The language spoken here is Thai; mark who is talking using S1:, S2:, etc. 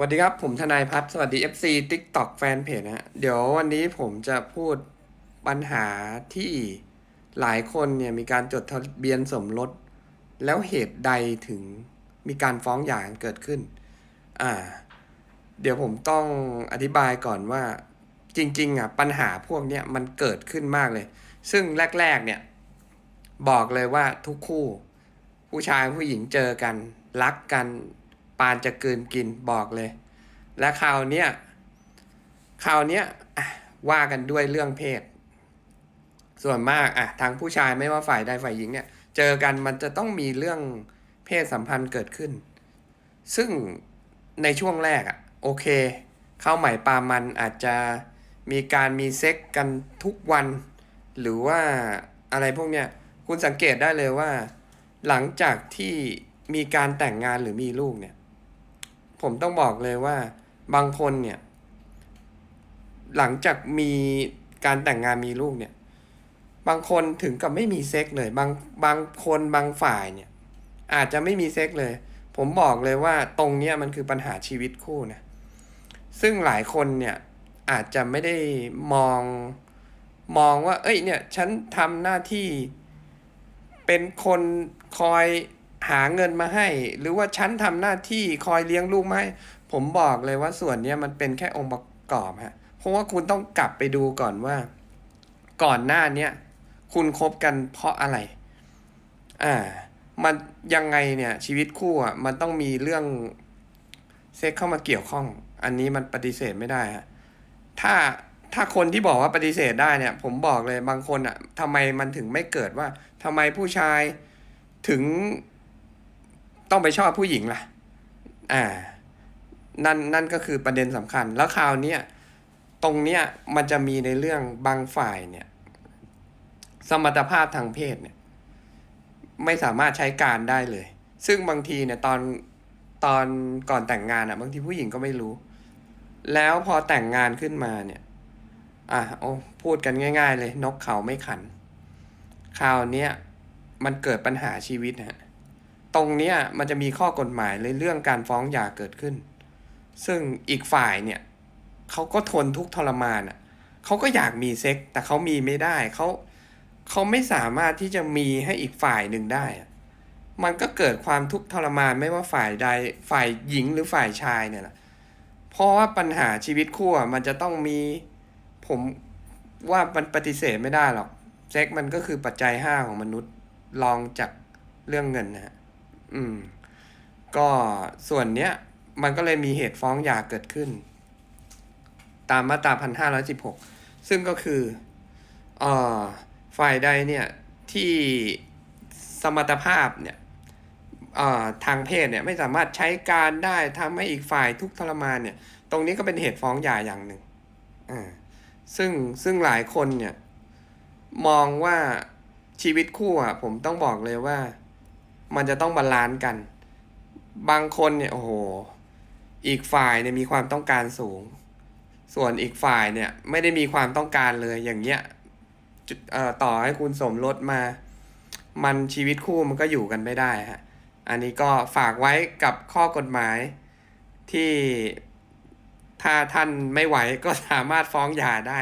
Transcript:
S1: สวัสดีครับ ผมทนายพัฒน์สวัสดี FC TikTok แฟนเพจนะฮะเดี๋ยววันนี้ผมจะพูดปัญหาที่หลายคนเนี่ยมีการจดทะเบียนสมรส แล้วเหตุใดถึงมีการฟ้องหย่าเกิดขึ้น อ่า เดี๋ยวผมต้องอธิบายก่อนว่า จริง ๆ อะ ปัญหาพวกเนี้ยมันเกิดขึ้นมากเลย ซึ่งแรก ๆ เนี่ย บอกเลยว่าทุกคู่ ผู้ชายผู้หญิงเจอกัน รักกัน ปานจะเกินกินบอกเลย และคราวเนี้ยคราวเนี้ยว่ากันด้วยเรื่องเพศ ส่วนมากอะทางผู้ชายไม่ว่าฝ่ายใดฝ่ายหญิงเนี่ย เจอกันมันจะต้องมีเรื่องเพศสัมพันธ์เกิดขึ้น ซึ่งในช่วงแรกอะโอเค เข้าใหม่ปามันอาจจะมีการมีเซ็กกันทุกวัน หรือว่าอะไรพวกเนี้ยคุณสังเกตได้เลยว่า หลังจากที่มีการแต่งงานหรือมีลูกเนี่ย ผมต้องบอกเลยว่าบางคนเนี่ย หลังจากมีการแต่งงานมีลูกเนี่ย บางคนถึงกับไม่มีเซ็กเลย บางบางคนบางฝ่ายเนี่ย อาจจะไม่มีเซ็กเลย ผมบอกเลยว่าตรงเนี้ยมันคือปัญหาชีวิตคู่นะซึ่งหลายคนเนี่ยอาจจะไม่ได้มองมองว่า เอ้ยเนี่ย ฉันทำหน้าที่เป็นคนคอย หาเงินมาให้ หรือว่าฉันทำหน้าที่คอยเลี้ยงลูกมาให้ผมบอกเลยว่าส่วนนี้มันเป็นแค่องค์ประกอบฮะเพราะว่าคุณต้องกลับไปดูก่อนว่า ก่อนหน้าเนี้ยคุณคบกันเพราะอะไร อ่า มันยังไงเนี่ย ชีวิตคู่อะมันต้องมีเรื่องเซ็กเข้ามาเกี่ยวข้อง อันนี้มันปฏิเสธไม่ได้ฮะถ้าถ้าคนที่บอกว่าปฏิเสธได้เนี่ย ผมบอกเลยบางคนอะทำไมมันถึงไม่เกิดว่าทำไมผู้ชายถึง ต้องไปชอบผู้หญิงล่ะ อ่า นั่นนั่นก็คือประเด็นสำคัญ แล้วคราวเนี้ยตรงเนี้ยมันจะมีในเรื่องบางฝ่ายเนี่ย สมรรถภาพทางเพศเนี่ย ไม่สามารถใช้การได้เลย ซึ่งบางทีเนี่ยตอนตอนก่อนแต่งงานอะ บางทีผู้หญิงก็ไม่รู้ แล้วพอแต่งงานขึ้นมาเนี่ย อะโอ้พูดกันง่าย ๆ เลย นกเขาไม่ขัน คราวเนี้ยมันเกิดปัญหาชีวิตฮะ ตรงเนี้ยมันจะมีข้อกฎหมายเลยเรื่องการฟ้องหย่าเกิดขึ้น ซึ่งอีกฝ่ายเนี่ยเขาก็ทนทุกข์ทรมานอะเขาก็อยากมีเซ็กแต่เขามีไม่ได้เขาเขาไม่สามารถที่จะมีให้อีกฝ่ายหนึ่งได้ มันก็เกิดความทุกข์ทรมานไม่ว่าฝ่ายใดฝ่ายหญิงหรือฝ่ายชายเนี่ยแหละเพราะว่าปัญหาชีวิตคู่มันจะต้องมีผมว่ามันปฏิเสธไม่ได้หรอก เซ็กมันก็คือปัจจัยห้าของมนุษย์ลองจากเรื่องเงินนะฮะ อืม ก็ส่วนเนี้ย มันก็เลยมีเหตุฟ้องหย่าเกิดขึ้น ตามมาตราพันห้าร้อยสิบหกซึ่งก็คือเอ่อฝ่ายใดเนี่ยที่สมรรถภาพเนี่ยเอ่อทางเพศเนี่ยไม่สามารถใช้การได้ทำให้อีกฝ่ายทุกทรมานเนี่ย ตรงนี้ก็เป็นเหตุฟ้องหย่าอย่างหนึ่งอ่าซึ่งซึ่งหลายคนเนี่ย มองว่าชีวิตคู่อะ ผมต้องบอกเลยว่า มันจะต้องบาลานซ์กัน บางคนเนี่ยโอ้โห อีกฝ่ายเนี่ยมีความต้องการสูง ส่วนอีกฝ่ายเนี่ยไม่ได้มีความต้องการเลยอย่างเงี้ยจุดเอ่อต่อให้คุณสมรสมา มันชีวิตคู่มันก็อยู่กันไม่ได้ฮะ อันนี้ก็ฝากไว้กับข้อกฎหมายที่ถ้าท่านไม่ไหวก็สามารถฟ้องหย่าได้